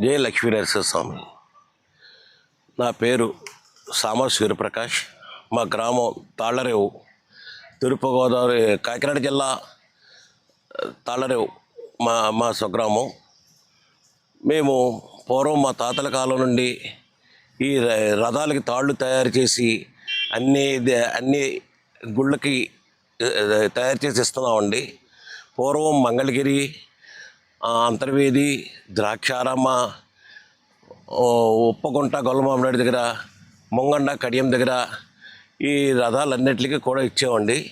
జయ లక్ష్మీ నరసింహస్వామి నా పేరు సామ సూర్యప్రకాష్. మా గ్రామం తాళ్ళరేవు తూర్పుగోదావరి కాకినాడ జిల్లా తాళ్ళరేవు మా మా స్వగ్రామం. మేము పూర్వం మా తాతల కాలం నుండి ఈ ర- రథాలకి తాళ్ళు తయారు చేసి అన్ని ద- అన్ని గుళ్ళకి తయారు చేసి ఇస్తున్నామండి. పూర్వం మంగళగిరి అంతర్వేది ద్రాక్షారామ ఉప్పగుంట గొల్లమామిడి దగ్గర ముంగండ కడియం దగ్గర ఈ రథాలన్నిటికీ కూడా ఇచ్చామండి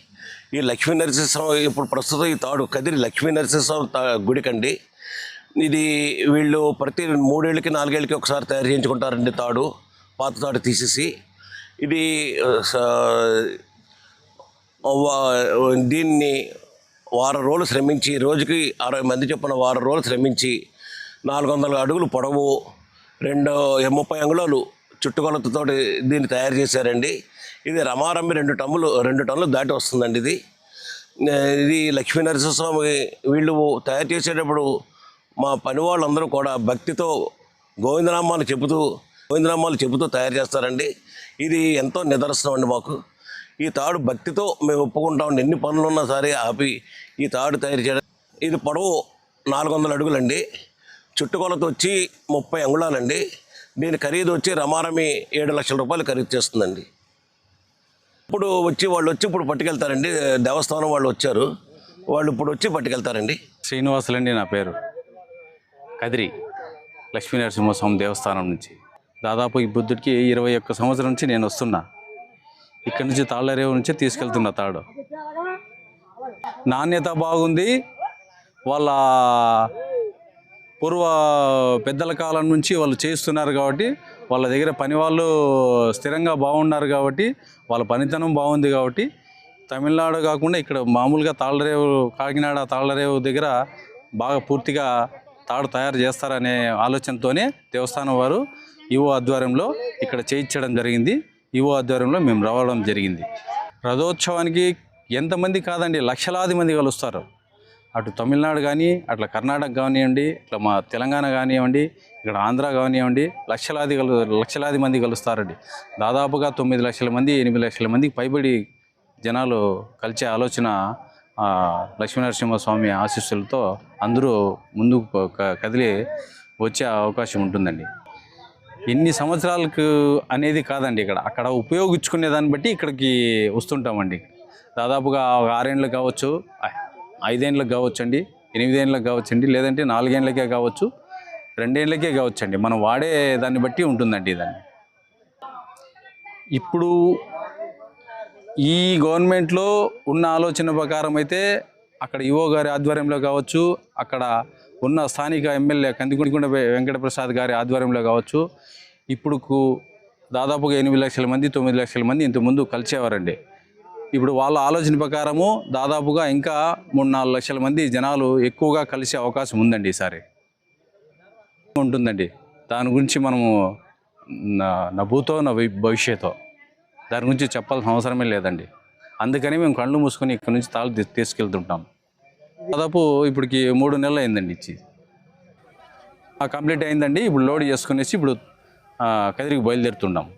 ఈ లక్ష్మీ నరసింహస్వామి ఇప్పుడు ప్రస్తుతం ఈ తాడు కదిరి లక్ష్మీ నరసింహస్వామి తా- గుడికండి. ఇది వీళ్ళు ప్రతి మూడేళ్ళకి నాలుగేళ్ళకి ఒకసారి తయారు చేయించుకుంటారండి తాడు పాత తాడు తీసేసి. ఇది దీన్ని వారం రోజులు శ్రమించి రోజుకి అరవై మంది చొప్పున వారం రోజులు శ్రమించి నాలుగు వందల అడుగులు పొడవు రెండు ముప్పై అంగుళాలు చుట్టుకొలతతో దీన్ని తయారు చేశారండి. ఇది రమారమ్మి రెండు టన్నులు రెండు టన్నులు దాటి వస్తుందండి ఇది. ఇది లక్ష్మీ నరసింహస్వామి వీళ్ళు తయారు చేసేటప్పుడు మా పని వాళ్ళందరూ కూడా భక్తితో గోవిందనామాలు చెబుతూ గోవిందనామాలు చెబుతూ తయారు చేస్తారండి. ఇది ఎంతో నిదర్శనం అండి మాకు. ఈ తాడు భక్తితో మేము ఒప్పుకుంటాం. ఎన్ని పనులు ఉన్నా సరే ఆపి ఈ తాడు తయారు చేయడం. ఇది పొడవు నాలుగు వందల అడుగులండి. చుట్టుకొలత వచ్చి ముప్పై అంగుళాలండి. దీని ఖరీదు వచ్చి రమారమి ఏడు లక్షల రూపాయలు ఖరీదు చేస్తుందండి. ఇప్పుడు వచ్చి వాళ్ళు వచ్చి ఇప్పుడు పట్టుకెళ్తారండి. దేవస్థానం వాళ్ళు వచ్చారు. వాళ్ళు ఇప్పుడు వచ్చి పట్టుకెళ్తారండి. శ్రీనివాసులండి నా పేరు. కదిరి లక్ష్మీ నరసింహస్వామి దేవస్థానం నుంచి. దాదాపు ఈ బుద్ధుడికి ఇరవై ఒక్క సంవత్సరం నుంచి నేను వస్తున్నా. ఇక్కడి నుంచి తాళ్ళరేవు నుంచి తీసుకెళ్తున్న తాడు. నాణ్యత బాగుంది. వాళ్ళ పూర్వ పెద్దల కాలం నుంచి వాళ్ళు చేస్తున్నారు కాబట్టి వాళ్ళ దగ్గర పని వాళ్ళు స్థిరంగా బాగున్నారు కాబట్టి వాళ్ళ పనితనం బాగుంది కాబట్టి తమిళనాడు కాకుండా ఇక్కడ మామూలుగా తాళ్ళరేవు కాకినాడ తాళ్ళరేవు దగ్గర బాగా పూర్తిగా తాడు తయారు చేస్తారనే ఆలోచనతోనే దేవస్థానం వారు ఈవో ఆధ్వర్యంలో ఇక్కడ చేయించడం జరిగింది. ఈవో ఆధ్వర్యంలో మేము రావడం జరిగింది. రథోత్సవానికి ఎంతమంది కాదండి లక్షలాది మంది కలుస్తారు. అటు తమిళనాడు కానీ అట్లా కర్ణాటక కానివ్వండి ఇట్లా మా తెలంగాణ కానివ్వండి ఇక్కడ ఆంధ్ర కానివ్వండి లక్షలాది కలు లక్షలాది మంది కలుస్తారండి. దాదాపుగా తొమ్మిది లక్షల మంది ఎనిమిది లక్షల మందికి పైబడి జనాలు కలిసే ఆలోచన లక్ష్మీనరసింహస్వామి ఆశీస్సులతో అందరూ ముందుకు క- కదిలి వచ్చే అవకాశం ఉంటుందండి. ఎన్ని సంవత్సరాలకు అనేది కాదండి ఇక్కడ. అక్కడ ఉపయోగించుకునే దాన్ని బట్టి ఇక్కడికి వస్తుంటామండి. దాదాపుగా ఒక ఆరేండ్లకు కావచ్చు ఐదేండ్లకు కావచ్చు అండి ఎనిమిదేండ్లకు కావచ్చు అండి లేదంటే నాలుగేండ్లకే కావచ్చు రెండేండ్లకే కావచ్చు అండి మనం వాడే దాన్ని బట్టి ఉంటుందండి దాన్ని ఇప్పుడు ఈ గవర్నమెంట్లో ఉన్న ఆలోచన ప్రకారం అయితే అక్కడ ఈవో గారి ఆధ్వర్యంలో కావచ్చు అక్కడ ఉన్న స్థానిక ఎమ్మెల్యే కందికుండ వెంకటప్రసాద్ గారి ఆధ్వర్యంలో కావచ్చు. ఇప్పుడుకు దాదాపుగా ఎనిమిది లక్షల మంది తొమ్మిది లక్షల మంది ఇంతకుముందు కలిసేవారండి. ఇప్పుడు వాళ్ళ ఆలోచన ప్రకారము దాదాపుగా ఇంకా మూడు నాలుగు లక్షల మంది జనాలు ఎక్కువగా కలిసే అవకాశం ఉందండి ఈసారి. ఉంటుందండి. దాని గురించి మనము నా నా భూతో నా భవిష్యత్తో దాని గురించి చెప్పాల్సిన అవసరమే లేదండి. అందుకని మేము కళ్ళు మూసుకొని ఇక్కడ నుంచి తాళ్ళు తీసుకెళ్తుంటాం. దాదాపు ఇప్పటికి మూడు నెలలు అయిందండి ఇచ్చి. ఆ, కంప్లీట్ అయిందండి ఇప్పుడు లోడ్ చేసుకునేసి ఇప్పుడు కదిరికి బయలుదేరుతున్నాం.